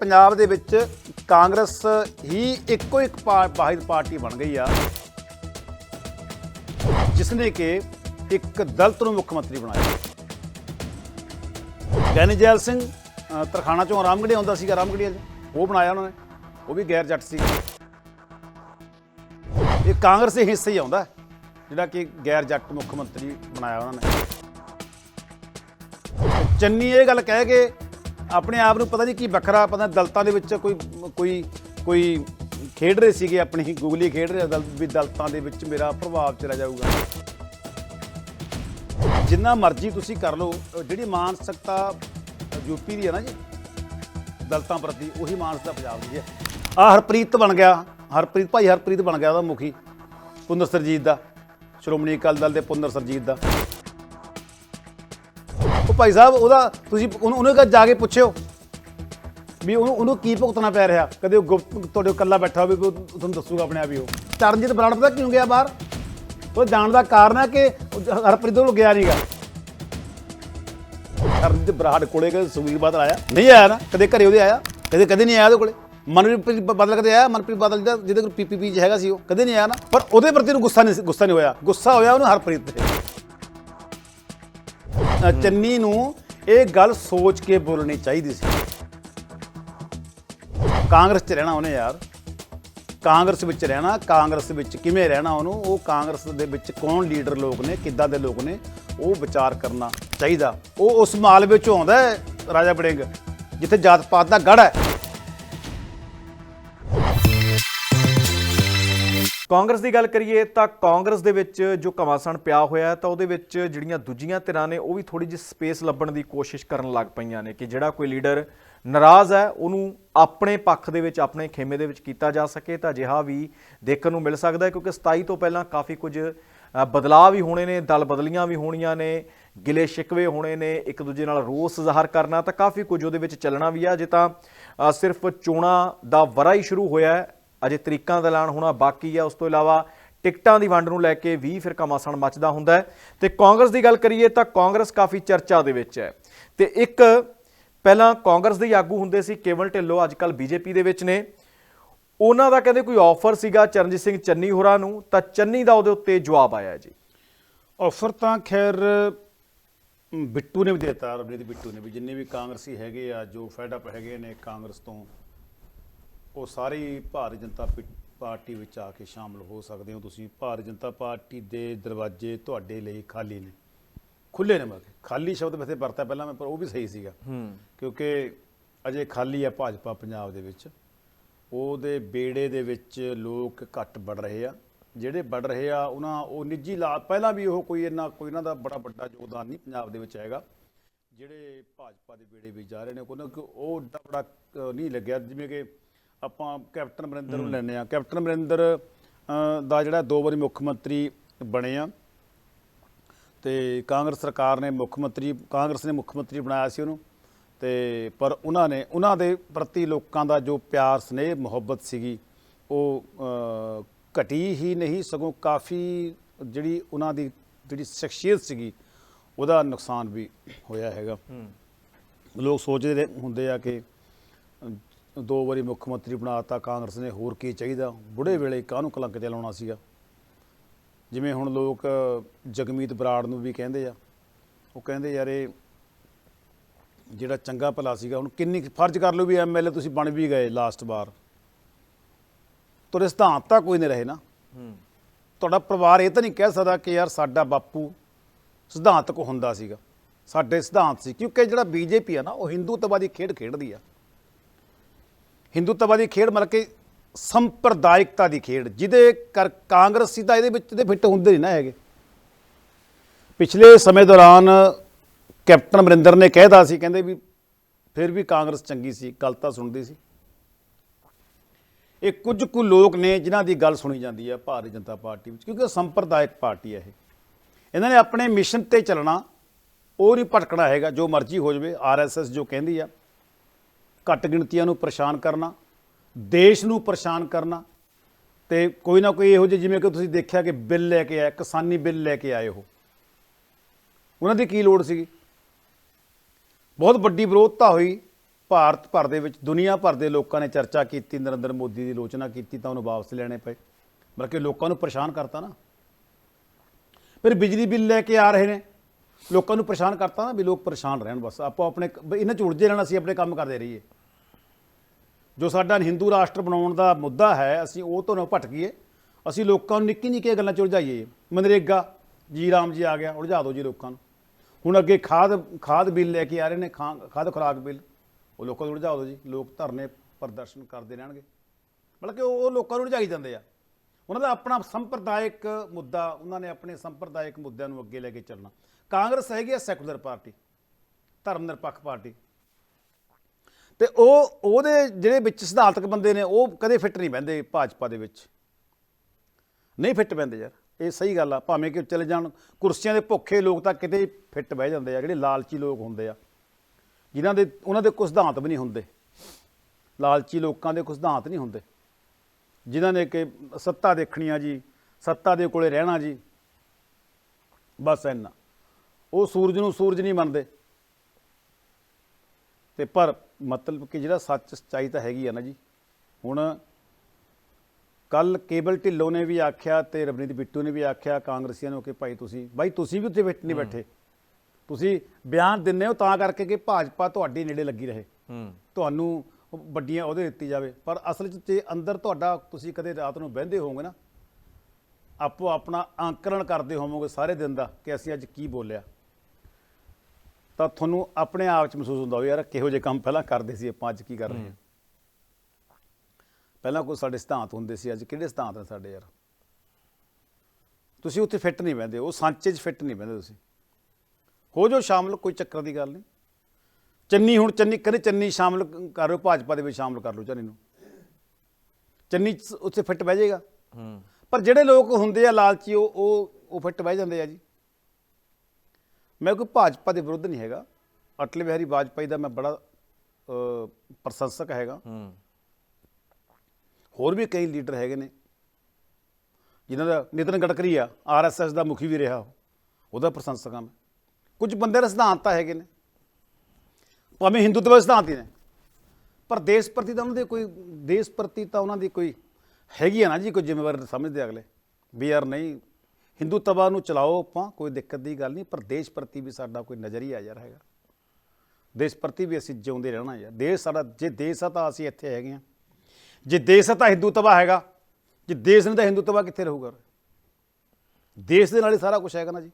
ਪੰਜਾਬ ਦੇ ਵਿੱਚ ਕਾਂਗਰਸ ਹੀ ਇੱਕੋ ਇੱਕ ਪਾ- ਵਾਹਿਦ ਪਾਰਟੀ ਬਣ ਗਈ ਆ ਜਿਸ ਨੇ ਕਿ ਇੱਕ ਦਲਤ ਨੂੰ ਮੁੱਖ ਮੰਤਰੀ ਬਣਾਇਆ। ਗਿਆਨੀ ਜੈਲ ਸਿੰਘ ਤਰਖਾਣਾ ਚੋਂ ਰਾਮਗੜ੍ਹੀ ਆਉਂਦਾ ਸੀਗਾ ਰਾਮਗੜ੍ਹੀ ਉਹ ਬਣਾਇਆ ਉਹਨਾਂ ਨੇ, ਉਹ ਵੀ ਗੈਰ ਜੱਟ ਸੀ ਇਹ ਕਾਂਗਰਸ ਦੇ ਹਿੱਸੇ ਹੀ ਆਉਂਦਾ, ਜਿਹੜਾ ਕਿ ਗੈਰ ਜੱਟ ਮੁੱਖ ਮੰਤਰੀ ਬਣਾਇਆ ਉਹਨਾਂ ਨੇ। ਚੰਨੀ ਇਹ ਗੱਲ ਕਹਿ ਕੇ ਆਪਣੇ ਆਪ ਨੂੰ ਪਤਾ ਨਹੀਂ ਕੀ ਵੱਖਰਾ, ਪਤਾ ਦਲਤਾਂ ਦੇ ਵਿੱਚ ਕੋਈ ਕੋਈ ਕੋਈ ਖੇਡ ਰਹੇ ਸੀਗੇ ਆਪਣੀ, ਗੁਗਲੀ ਖੇਡ ਰਹੇ ਦਲ, ਵੀ ਦਲਤਾਂ ਦੇ ਵਿੱਚ ਮੇਰਾ ਪ੍ਰਭਾਵ ਚਲਾ ਜਾਊਗਾ। ਜਿੰਨਾ ਮਰਜ਼ੀ ਤੁਸੀਂ ਕਰ ਲਓ ਜਿਹੜੀ ਮਾਨਸਿਕਤਾ ਯੂਪੀ ਦੀ ਹੈ ਨਾ ਜੀ, ਦਲਤਾਂ ਪ੍ਰਤੀ, ਉਹੀ ਮਾਨਸਿਕਤਾ ਪੰਜਾਬ ਦੀ ਹੈ ਆ ਹਰਪ੍ਰੀਤ ਬਣ ਗਿਆ, ਹਰਪ੍ਰੀਤ, ਭਾਈ ਹਰਪ੍ਰੀਤ ਬਣ ਗਿਆ ਉਹਦਾ ਮੁਖੀ ਪੁੰਦਰ ਸਰਜੀਤ ਦਾ, ਸ਼੍ਰੋਮਣੀ ਅਕਾਲੀ ਦਲ ਦੇ ਪੁੰਦਰ ਸਰਜੀਤ ਦਾ। ਭਾਈ ਸਾਹਿਬ, ਉਹਦਾ ਤੁਸੀਂ ਉਹਨੂੰ ਉਹਨੂੰ ਜਾ ਕੇ ਪੁੱਛਿਓ ਵੀ ਉਹਨੂੰ ਉਹਨੂੰ ਕੀ ਭੁਗਤਣਾ ਪੈ ਰਿਹਾ। ਕਦੇ ਉਹ ਗੁਪਤ ਤੁਹਾਡੇ ਇਕੱਲਾ ਬੈਠਾ ਹੋਵੇ ਉਹ ਤੁਹਾਨੂੰ ਦੱਸੂਗਾ ਆਪਣੇ ਆਪ ਹੀ ਉਹ। ਚਰਨਜੀਤ ਬਰਾੜ ਪਤਾ ਕਿਉਂ ਗਿਆ ਬਾਹਰ? ਉਹ ਜਾਣ ਦਾ ਕਾਰਨ ਹੈ ਕਿ ਹਰਪ੍ਰੀਤ ਕੋਲ ਗਿਆ ਨਹੀਂਗਾ ਚਰਨਜੀਤ ਬਰਾੜ ਕੋਲੇ ਕਦੇ ਸੁਖਬੀਰ ਬਾਦਲ ਆਇਆ। ਨਹੀਂ ਆਇਆ ਨਾ, ਕਦੇ ਘਰੇ ਉਹਦੇ ਆਇਆ, ਕਦੇ ਕਦੇ ਨਹੀਂ ਆਇਆ ਉਹਦੇ ਕੋਲੇ। ਮਨਪ੍ਰੀਤ ਬਾਦਲ ਕਦੇ ਆਇਆ? ਮਨਪ੍ਰੀਤ ਬਾਦਲ ਜਿਹੜਾ ਜਿਹਦੇ ਕੋਲ ਪੀਪੀਪੀ ਚ ਹੈਗਾ ਸੀ ਉਹ। ਕਦੇ ਨਹੀਂ ਆਇਆ ਨਾ। ਪਰ ਉਹਦੇ ਪ੍ਰਤੀ ਨੂੰ ਗੁੱਸਾ ਨਹੀਂ ਸੀ- ਗੁੱਸਾ ਨਹੀਂ ਹੋਇਆ। ਗੁੱਸਾ ਹੋਇਆ ਉਹਨੂੰ ਹਰਪ੍ਰੀਤ ਤੇ। ਅ, ਚੰਨੀ ਨੂੰ ਇਹ ਗੱਲ ਸੋਚ ਕੇ ਬੋਲਣੀ ਚਾਹੀਦੀ ਸੀ। ਕਾਂਗਰਸ 'ਚ ਰਹਿਣਾ ਉਹਨੇ ਯਾਰ। ਕਾਂਗਰਸ ਵਿੱਚ ਰਹਿਣਾ ਕਾਂਗਰਸ ਵਿੱਚ ਕਿਵੇਂ ਰਹਿਣਾ ਉਹਨੂੰ ਉਹ ਕਾਂਗਰਸ ਦੇ ਵਿੱਚ ਕੌਣ ਲੀਡਰ ਲੋਕ ਨੇ ਕਿੱਦਾਂ ਦੇ ਲੋਕ ਨੇ ਉਹ ਵਿਚਾਰ ਕਰਨਾ ਚਾਹੀਦਾ। ਉਹ ਉਸ ਮਾਲ ਵਿੱਚ ਆਉਂਦਾ ਹੈ ਰਾਜਾ ਬੜਿੰਗ ਜਿੱਥੇ ਜਾਤ ਪਾਤ ਦਾ ਗੜ ਹੈ। ਕਾਂਗਰਸ ਦੀ ਗੱਲ ਕਰੀਏ ਤਾਂ ਕਾਂਗਰਸ ਦੇ ਵਿੱਚ ਜੋ ਘਮਾਸਾਨ ਪਿਆ ਹੋਇਆ ਤਾਂ ਉਹਦੇ ਵਿੱਚ ਜਿਹੜੀਆਂ ਦੂਜੀਆਂ ਧਿਰਾਂ ਨੇ, ਉਹ ਵੀ ਥੋੜੀ ਜਿਹੀ ਸਪੇਸ ਲੱਭਣ ਦੀ ਕੋਸ਼ਿਸ਼ ਕਰਨ ਲੱਗ ਪਈਆਂ ਨੇ ਕਿ ਜਿਹੜਾ ਕੋਈ ਲੀਡਰ ਨਾਰਾਜ਼ ਹੈ, ਉਹਨੂੰ ਆਪਣੇ ਪੱਖ ਦੇ ਵਿੱਚ, ਆਪਣੇ ਖੇਮੇ ਦੇ ਵਿੱਚ ਕੀਤਾ ਜਾ ਸਕੇ, ਤਾਂ ਅਜਿਹਾ ਵੀ ਦੇਖਣ ਨੂੰ ਮਿਲ ਸਕਦਾ ਹੈ, ਕਿਉਂਕਿ 27 ਤੋਂ ਪਹਿਲਾਂ ਕਾਫੀ ਕੁਝ ਬਦਲਾਅ ਵੀ ਹੋਣੇ ਨੇ, ਦਲ ਬਦਲੀਆਂ ਵੀ ਹੋਣੀਆਂ ਨੇ, ਗਿਲੇ ਸ਼ਿਕਵੇ ਹੋਣੇ ਨੇ, ਇੱਕ ਦੂਜੇ ਨਾਲ ਰੋਸ ਜ਼ਾਹਰ ਕਰਨਾ, ਤਾਂ ਕਾਫੀ ਕੁਝ ਉਹਦੇ ਵਿੱਚ ਚੱਲਣਾ ਵੀ ਆ। ਜੇ ਤਾਂ ਸਿਰਫ ਚੋਣਾਂ ਦਾ ਵਰਾ ਹੀ ਸ਼ੁਰੂ ਹੋਇਆ ਅਜੇ ਤਰੀਕਾਂ ਦਾ ਐਲਾਨ ਹੋਣਾ ਬਾਕੀ ਹੈ ਉਸ ਤੋਂ ਇਲਾਵਾ ਟਿਕਟਾਂ ਦੀ ਵੰਡ ਨੂੰ ਲੈ ਕੇ ਵੀ ਫਿਰ ਘਮਾਸਾਨ ਮੱਚਦਾ ਹੁੰਦਾ ਹੈ। ਤੇ ਕਾਂਗਰਸ ਦੀ ਗੱਲ ਕਰੀਏ ਤਾਂ ਕਾਂਗਰਸ ਕਾਫੀ ਚਰਚਾ ਦੇ ਵਿੱਚ ਹੈ। ਤੇ ਇੱਕ ਪਹਿਲਾਂ ਕਾਂਗਰਸ ਦੇ ਹੀ ਆਗੂ ਹੁੰਦੇ ਸੀ ਕੇਵਲ ਢਿੱਲੋਂ ਅੱਜ ਕੱਲ ਬੀਜੇਪੀ ਦੇ ਵਿੱਚ ਨੇ। ਉਹਨਾਂ ਦਾ ਕਹਿੰਦੇ ਕੋਈ ਆਫਰ ਸੀਗਾ ਚਰਨਜੀਤ ਸਿੰਘ ਚੰਨੀ ਹੋਰਾਂ ਨੂੰ, ਤਾਂ ਚੰਨੀ ਦਾ ਉਹਦੇ ਉੱਤੇ ਜਵਾਬ ਆਇਆ ਜੀ। ਆਫਰ ਤਾਂ ਖੈਰ ਬਿੱਟੂ ਨੇ ਵੀ ਦਿੱਤਾ, ਰਵਨੀਤ ਬਿੱਟੂ ਨੇ ਵੀ। ਜਿੰਨੇ ਵੀ ਕਾਂਗਰਸੀ ਹੈਗੇ ਆ, ਜੋ ਫੈਡ ਅਪ ਹੈਗੇ ਨੇ ਕਾਂਗਰਸ ਤੋਂ ਉਹ ਸਾਰੇ ਭਾਰਤੀ ਜਨਤਾ ਪਾਰਟੀ ਵਿੱਚ ਆ ਕੇ ਸ਼ਾਮਲ ਹੋ ਸਕਦੇ ਹੋ ਤੁਸੀਂ। ਭਾਰਤੀ ਜਨਤਾ ਪਾਰਟੀ ਦੇ ਦਰਵਾਜ਼ੇ ਤੁਹਾਡੇ ਲਈ ਖਾਲੀ ਨੇ। ਖੁੱਲੇ ਨੇ ਮਤਲਬ ਖਾਲੀ ਸ਼ਬਦ ਵੈਸੇ ਵਰਤਿਆ ਪਹਿਲਾਂ ਮੈਂ ਪਰ ਉਹ ਵੀ ਸਹੀ ਸੀਗਾ। ਹੂੰ। ਕਿਉਂਕਿ ਅਜੇ ਖਾਲੀ ਆ ਭਾਜਪਾ ਪੰਜਾਬ ਦੇ ਵਿੱਚ। ਉਹਦੇ ਬੇੜੇ ਦੇ ਵਿੱਚ ਲੋਕ ਘੱਟ ਵੜ ਰਹੇ ਆ। ਜਿਹੜੇ ਵੜ ਰਹੇ ਆ ਉਹਨਾਂ ਉਹ ਨਿੱਜੀ ਲਾ ਪਹਿਲਾਂ ਵੀ ਉਹ ਕੋਈ ਇੰਨਾ ਕੋਈ ਇਹਨਾਂ ਦਾ ਬੜਾ ਵੱਡਾ ਯੋਗਦਾਨ ਨਹੀਂ ਪੰਜਾਬ ਦੇ ਵਿੱਚ ਹੈਗਾ। ਜਿਹੜੇ ਭਾਜਪਾ ਦੇ ਬੇੜੇ ਵਿੱਚ ਜਾ ਰਹੇ ਨੇ ਕੋਈ ਨਾ ਕੋਈ ਉਹ ਅ, ਨਹੀਂ ਲੱਗਿਆ। ਜਿਵੇਂ ਕਿ ਆਪਾਂ ਕੈਪਟਨ ਅਮਰਿੰਦਰ ਨੂੰ ਲੈਂਦੇ ਆ ਕੈਪਟਨ ਅਮਰਿੰਦਰ ਦਾ ਜਿਹੜਾ ਦੋ ਵਾਰੀ ਮੁੱਖ ਮੰਤਰੀ ਬਣੇ ਆ ਤੇ ਕਾਂਗਰਸ ਸਰਕਾਰ ਨੇ ਮੁੱਖ ਮੰਤਰੀ ਕਾਂਗਰਸ ਨੇ ਮੁੱਖ ਮੰਤਰੀ ਬਣਾਇਆ ਸੀ ਉਹਨੂੰ ਤੇ ਪਰ ਉਹਨਾਂ ਨੇ ਉਹਨਾਂ ਦੇ ਪ੍ਰਤੀ ਲੋਕਾਂ ਦਾ ਜੋ ਪਿਆਰ ਸਨੇਹ ਮੁਹੱਬਤ ਸੀਗੀ ਉਹ ਘਟੀ ਹੀ ਨਹੀਂ ਸਗੋਂ ਕਾਫੀ ਜਿਹੜੀ ਉਹਨਾਂ ਦੀ ਜਿਹੜੀ ਸ਼ਖਸੀਅਤ ਸੀਗੀ ਉਹਦਾ ਨੁਕਸਾਨ ਵੀ ਹੋਇਆ ਹੈਗਾ। ਲੋਕ ਸੋਚਦੇ ਹੁੰਦੇ ਆ ਕਿ ਦੋ ਵਾਰੀ ਮੁੱਖ ਮੰਤਰੀ ਬਣਾਤਾ ਕਾਂਗਰਸ ਨੇ ਹੋਰ ਕੀ ਚਾਹੀਦਾ? ਬੁੜੇ ਵੇਲੇ ਕਾਹਨੂੰ ਕਲੰਕ ਤੇ ਲਾਉਣਾ ਸੀਗਾ? ਜਿਵੇਂ ਹੁਣ ਲੋਕ ਜਗਮੀਤ ਬਰਾੜ ਨੂੰ ਵੀ ਕਹਿੰਦੇ ਆ ਉਹ ਕਹਿੰਦੇ ਯਾਰ ਇਹ ਜਿਹੜਾ ਚੰਗਾ ਭਲਾ ਸੀਗਾ ਹੁਣ ਕਿੰਨੀ ਫਰਜ਼ ਕਰ ਲਓ ਵੀ ਐਮਐਲਏ ਤੁਸੀਂ ਬਣ ਵੀ ਗਏ ਲਾਸਟ ਵਾਰ। ਤੁਹਾਡੇ ਸਿਧਾਂਤ ਤਾਂ ਕੋਈ ਨਹੀਂ ਰਹੇ ਨਾ। ਤੁਹਾਡਾ ਪਰਿਵਾਰ ਇਹ ਤਾਂ ਨਹੀਂ ਕਹਿ ਸਕਦਾ ਕਿ ਯਾਰ ਸਾਡਾ ਬਾਪੂ ਸਿਧਾਂਤਕ ਹੁੰਦਾ ਸੀਗਾ। ਸਾਡੇ ਸਿਧਾਂਤ ਸੀ ਕਿਉਂਕਿ ਜਿਹੜਾ ਬੀਜੇਪੀ ਆ ਨਾ ਉਹ ਹਿੰਦੂਤਵਾਦੀ ਖੇਡ ਖੇਡਦੀ ਆ। ਹਿੰਦੂਤਵਾਦੀ ਖੇਡ ਮਤਲਬ ਕਿ ਸੰਪਰਦਾਇਕਤਾ ਦੀ ਖੇਡ, ਜਿਹਦੇ ਕਰ, ਕਾਂਗਰਸੀ ਤਾਂ ਇਹਦੇ ਵਿੱਚ ਤੇ ਫਿੱਟ ਹੁੰਦੇ ਨਹੀਂ ਨਾ ਹੈਗੇ। ਪਿਛਲੇ ਸਮੇਂ ਦੌਰਾਨ ਕੈਪਟਨ ਅਮਰਿੰਦਰ ਨੇ ਕਹਿਦਾ ਸੀ, ਕਹਿੰਦੇ ਵੀ ਫਿਰ ਵੀ ਕਾਂਗਰਸ ਚੰਗੀ ਸੀ, ਗੱਲ ਤਾਂ ਸੁਣਦੀ ਸੀ। ਇਹ ਕੁਝ ਕੁ ਲੋਕ ਨੇ ਜਿਨ੍ਹਾਂ ਦੀ ਗੱਲ ਸੁਣੀ ਜਾਂਦੀ ਹੈ ਭਾਰਤੀ ਜਨਤਾ ਪਾਰਟੀ ਵਿੱਚ, ਕਿਉਂਕਿ ਇਹ ਸੰਪਰਦਾਇਕ ਪਾਰਟੀ ਹੈ ਇਹ। ਇਹਨਾਂ ਨੇ ਆਪਣੇ ਮਿਸ਼ਨ ਤੇ ਚੱਲਣਾ, ਉਹ ਨਹੀਂ ਭਟਕਣਾ ਹੈਗਾ, ਜੋ ਮਰਜ਼ੀ ਹੋ ਜਾਵੇ ਆਰਐਸਐਸ ਜੋ ਕਹਿੰਦੀ ਆ ਘੱਟ ਗਿਣਤੀਆਂ ਨੂੰ ਪਰੇਸ਼ਾਨ ਕਰਨਾ, ਦੇਸ਼ ਨੂੰ ਪਰੇਸ਼ਾਨ ਕਰਨਾ, ਤੇ ਕੋਈ ਨਾ ਕੋਈ ਇਹੋ ਜਿਹੇ ਜਿਵੇਂ ਕਿ ਤੁਸੀਂ ਦੇਖਿਆ ਕਿ ਬਿੱਲ ਲੈ ਕੇ ਆਏ, ਕਿਸਾਨੀ ਬਿੱਲ ਲੈ ਕੇ ਆਏ ਉਹ। ਉਹਨਾਂ ਦੀ ਕੀ ਲੋੜ ਸੀਗੀ? ਬਹੁਤ ਵੱਡੀ ਵਿਰੋਧਤਾ ਹੋਈ ਭਾਰਤ ਭਰ ਦੇ ਵਿੱਚ, ਦੁਨੀਆ ਭਰ ਦੇ ਲੋਕਾਂ ਨੇ ਚਰਚਾ ਕੀਤੀ, ਨਰਿੰਦਰ ਮੋਦੀ ਦੀ ਆਲੋਚਨਾ ਕੀਤੀ ਤਾਂ ਉਹਨੂੰ ਵਾਪਸ ਲੈਣੇ ਪਏ। ਬਲਕਿ ਲੋਕਾਂ ਨੂੰ ਪਰੇਸ਼ਾਨ ਕਰਤਾ ਨਾ। ਫਿਰ ਬਿਜਲੀ ਬਿੱਲ ਲੈ ਕੇ ਆ ਰਹੇ ਨੇ। ਲੋਕਾਂ ਨੂੰ ਪਰੇਸ਼ਾਨ ਕਰਤਾ ਨਾ ਵੀ ਲੋਕ ਪਰੇਸ਼ਾਨ ਰਹਿਣ ਬਸ। ਆਪੋ ਆਪਣੇ ਇਹਨਾਂ ਚ ਉਲਝੇ ਰਹਿਣਾ ਅਸੀਂ ਆਪਣੇ ਕੰਮ ਕਰਦੇ ਰਹੀਏ। ਜੋ ਸਾਡਾ ਹਿੰਦੂ ਰਾਸ਼ਟਰ ਬਣਾਉਣ ਦਾ ਮੁੱਦਾ ਹੈ, ਅਸੀਂ ਉਹ ਤੋਂ ਨਾ ਭਟਕੀਏ ਅਸੀਂ ਲੋਕਾਂ ਨੂੰ ਨਿੱਕੀ ਨਿੱਕੀਆਂ ਗੱਲਾਂ ਚ ਉਲਝਾਈਏ। ਮਨਰੇਗਾ, ਜੀ ਰਾਮ ਜੀ ਆ ਗਿਆ, ਉਲਝਾ ਦਿਓ ਜੀ ਲੋਕਾਂ ਨੂੰ। ਹੁਣ ਅੱਗੇ ਖਾਦ ਖਾਦ ਬਿੱਲ ਲੈ ਕੇ ਆ ਰਹੇ ਨੇ, ਖਾਂ- ਖਾਦ ਖੁਰਾਕ ਬਿੱਲ। ਉਹ ਲੋਕਾਂ ਨੂੰ ਉਲਝਾ ਦਿਓ ਜੀ। ਲੋਕ ਧਰਨੇ ਪ੍ਰਦਰਸ਼ਨ ਕਰਦੇ ਰਹਿਣਗੇ। ਮਤਲਬ ਕਿ ਉਹ ਲੋਕਾਂ ਨੂੰ ਉਲਝਾਈ ਜਾਂਦੇ ਆ। ਉਹਨਾਂ ਦਾ ਆਪਣਾ ਸੰਪਰਦਾਇਕ ਮੁੱਦਾ, ਉਹਨਾਂ ਨੇ ਆਪਣੇ ਸੰਪਰਦਾਇਕ ਮੁੱਦਿਆਂ ਨੂੰ ਅੱਗੇ ਲੈ ਕੇ ਚੱਲਣਾ। ਕਾਂਗਰਸ ਹੈਗੀ ਆ ਸੈਕੂਲਰ ਪਾਰਟੀ, ਧਰਮ ਨਿਰਪੱਖ ਪਾਰਟੀ। ਤੇ ਉਹ, ਉਹਦੇ ਜਿਹੜੇ ਵਿੱਚ ਸਿਧਾਂਤਕ ਬੰਦੇ ਨੇ, ਉਹ ਕਦੇ ਫਿੱਟ ਨਹੀਂ ਬਹਿੰਦੇ ਭਾਜਪਾ ਦੇ ਵਿੱਚ। ਨਹੀਂ ਫਿੱਟ ਬਹਿੰਦੇ ਯਾਰ। ਇਹ ਸਹੀ ਗੱਲ ਆ। ਭਾਵੇਂ ਕਿ ਚਲੇ ਜਾਣ, ਕੁਰਸੀਆਂ ਦੇ ਭੁੱਖੇ ਲੋਕ ਤਾਂ ਕਿਤੇ ਫਿੱਟ ਬਹਿ ਜਾਂਦੇ ਆ, ਜਿਹੜੇ ਲਾਲਚੀ ਲੋਕ ਹੁੰਦੇ ਆ। ਜਿਨ੍ਹਾਂ ਦੇ, ਉਹਨਾਂ ਦੇ ਕੁਝ ਸਿਧਾਂਤ ਵੀ ਨਹੀਂ ਹੁੰਦੇ। ਲਾਲਚੀ ਲੋਕਾਂ ਦੇ ਕੁਝ ਸਿਧਾਂਤ ਨਹੀਂ ਹੁੰਦੇ। ਜਿਨ੍ਹਾਂ ਨੇ ਕਿ ਸੱਤਾ ਦੇਖਣੀ ਆ ਜੀ, ਸੱਤਾ ਦੇ ਕੋਲੇ ਰਹਿਣਾ ਜੀ। ਬਸ ਇੰਨਾ। ਉਹ ਸੂਰਜ ਨੂੰ ਸੂਰਜ ਨਹੀਂ ਮੰਨਦੇ। ਤੇ ਪਰ ਮਤਲਬ ਕਿ ਜਿਹੜਾ ਸੱਚ ਸੱਚਾਈ ਤਾਂ ਹੈਗੀ ਆ ਨਾ ਜੀ ਹੁਣ ਕੱਲ ਕੇਬਲ ਢਿੱਲੋਂ ਨੇ ਵੀ ਆਖਿਆ ਤੇ ਰਵਨੀਤ ਬਿੱਟੂ ਨੇ ਵੀ ਆਖਿਆ ਕਾਂਗਰਸੀਆਂ ਨੂੰ ਕਿ ਭਾਈ ਤੁਸੀਂ ਬਾਈ ਤੁਸੀਂ ਵੀ ਉੱਥੇ ਬੈਠ ਨਹੀਂ ਬੈਠੇ। ਤੁਸੀਂ ਬਿਆਨ ਦਿੰਦੇ ਹੋ ਤਾਂ ਕਰਕੇ ਕਿ ਭਾਜਪਾ ਤੁਹਾਡੇ ਨੇੜੇ ਲੱਗੀ ਰਹੇ। ਹੂੰ। ਤੁਹਾਨੂੰ ਵੱਡੀਆਂ ਉਹਦੇ ਦਿੱਤੀ ਜਾਵੇ। ਪਰ ਅਸਲ 'ਚ ਤੇ ਅੰਦਰ ਤੁਹਾਡਾ ਤੁਸੀਂ ਕਦੇ ਰਾਤ ਨੂੰ ਬਹਿੰਦੇ ਹੋਵੋਗੇ ਨਾ ਆਪੋ ਆਪਣਾ ਅੰਕਰਣ ਕਰਦੇ ਹੋਵੋਗੇ ਸਾਰੇ ਦਿਨ ਦਾ ਕਿ ਅਸੀਂ ਅੱਜ ਕੀ ਬੋਲਿਆ। ਤਾਂ ਤੁਹਾਨੂੰ ਆਪਣੇ ਆਪ 'ਚ ਮਹਿਸੂਸ ਹੁੰਦਾ ਹੋਵੇ ਯਾਰ ਕਿਹੋ ਜਿਹੇ ਕੰਮ ਪਹਿਲਾਂ ਕਰਦੇ ਸੀ ਆਪਾਂ ਅੱਜ ਕੀ ਕਰ ਰਹੇ ਹਾਂ? ਪਹਿਲਾਂ ਕੋਈ ਸਾਡੇ ਸਿਧਾਂਤ ਹੁੰਦੇ ਸੀ ਅੱਜ ਕਿਹੜੇ ਸਿਧਾਂਤ ਨੇ ਸਾਡੇ ਯਾਰ? ਤੁਸੀਂ ਉੱਥੇ ਫਿੱਟ ਨਹੀਂ ਬਹਿੰਦੇ ਉਹ ਸਾਂਚੇ 'ਚ ਫਿੱਟ ਨਹੀਂ ਬਹਿੰਦੇ ਤੁਸੀਂ। ਹੋ ਜੋ ਸ਼ਾਮਲ ਕੋਈ ਚੱਕਰ ਦੀ ਗੱਲ ਨਹੀਂ। ਚੰਨੀ ਹੁਣ ਚੰਨੀ ਕਹਿੰਦੇ ਚੰਨੀ ਸ਼ਾਮਲ ਕਰ ਭਾਜਪਾ ਦੇ ਵਿੱਚ ਸ਼ਾਮਲ ਕਰ ਲਓ ਚੰਨੀ ਨੂੰ। ਚੰਨੀ ਉੱਥੇ ਫਿੱਟ ਬਹਿ ਜਾਏਗਾ। ਹੂੰ। ਪਰ ਜਿਹੜੇ ਲੋਕ ਹੁੰਦੇ ਆ ਲਾਲਚੀ ਉਹ ਉਹ ਫਿੱਟ ਬਹਿ ਜਾਂਦੇ ਆ ਜੀ। ਮੈਂ ਕੋਈ ਭਾਜਪਾ ਦੇ ਵਿਰੁੱਧ ਨਹੀਂ ਹੈਗਾ। ਅਟਲ ਬਿਹਾਰੀ ਵਾਜਪਾਈ ਦਾ ਮੈਂ ਬੜਾ ਪ੍ਰਸ਼ੰਸਕ ਹੈਗਾ। ਹੂੰ। ਹੋਰ ਵੀ ਕਈ ਲੀਡਰ ਹੈਗੇ ਨੇ ਜਿਨ੍ਹਾਂ ਦਾ ਨਿਤਨ ਗਡਕਰੀ ਆ ਆਰਐਸਐਸ ਦਾ ਮੁਖੀ ਵੀ ਰਿਹਾ ਉਹ। ਉਹਦਾ ਪ੍ਰਸ਼ੰਸਕ ਹਾਂ ਮੈਂ। ਕੁਝ ਬੰਦੇ ਦੇ ਸਿਧਾਂਤ ਤਾਂ ਹੈਗੇ ਨੇ। ਭਾਵੇਂ ਹਿੰਦੂਤਵ ਦੇ ਸਿਧਾਂਤ ਹੀ ਨੇ। ਪਰ ਦੇਸ਼ ਪ੍ਰਤੀ ਤਾਂ ਉਹਨਾਂ ਦੇ ਕੋਈ ਦੇਸ਼ ਪ੍ਰਤੀ ਤਾਂ ਉਹਨਾਂ ਦੀ ਕੋਈ ਹੈਗੀ ਆ ਨਾ ਜੀ ਕੋਈ ਜ਼ਿੰਮੇਵਾਰੀ ਸਮਝਦੇ ਅਗਲੇ। ਵੀ ਯਾਰ ਨਹੀਂ ਹਿੰਦੂਤਵਾ ਨੂੰ ਚਲਾਓ ਆਪਾਂ, ਕੋਈ ਦਿੱਕਤ ਦੀ ਗੱਲ ਨਹੀਂ, ਪਰ ਦੇਸ਼ ਪ੍ਰਤੀ ਵੀ ਸਾਡਾ ਕੋਈ ਨਜ਼ਰੀਆ ਯਾਰ ਹੈਗਾ। ਦੇਸ਼ ਪ੍ਰਤੀ ਵੀ ਅਸੀਂ ਜਿਉਂਦੇ ਰਹਿਣਾ ਯਾਰ। ਦੇਸ਼ ਸਾਡਾ, ਜੇ ਦੇਸ਼ ਆ ਤਾਂ ਅਸੀਂ ਇੱਥੇ ਹੈਗੇ ਆ। ਜੇ ਦੇਸ਼ ਆ ਤਾਂ ਹਿੰਦੂਤਵਾ ਹੈਗਾ। ਜੇ ਦੇਸ਼ ਨਹੀਂ ਤਾਂ ਹਿੰਦੂਤਵਾ ਕਿੱਥੇ ਰਹੂਗਾ? ਦੇਸ਼ ਦੇ ਨਾਲ ਹੀ ਸਾਰਾ ਕੁਝ ਹੈਗਾ ਨਾ ਜੀ।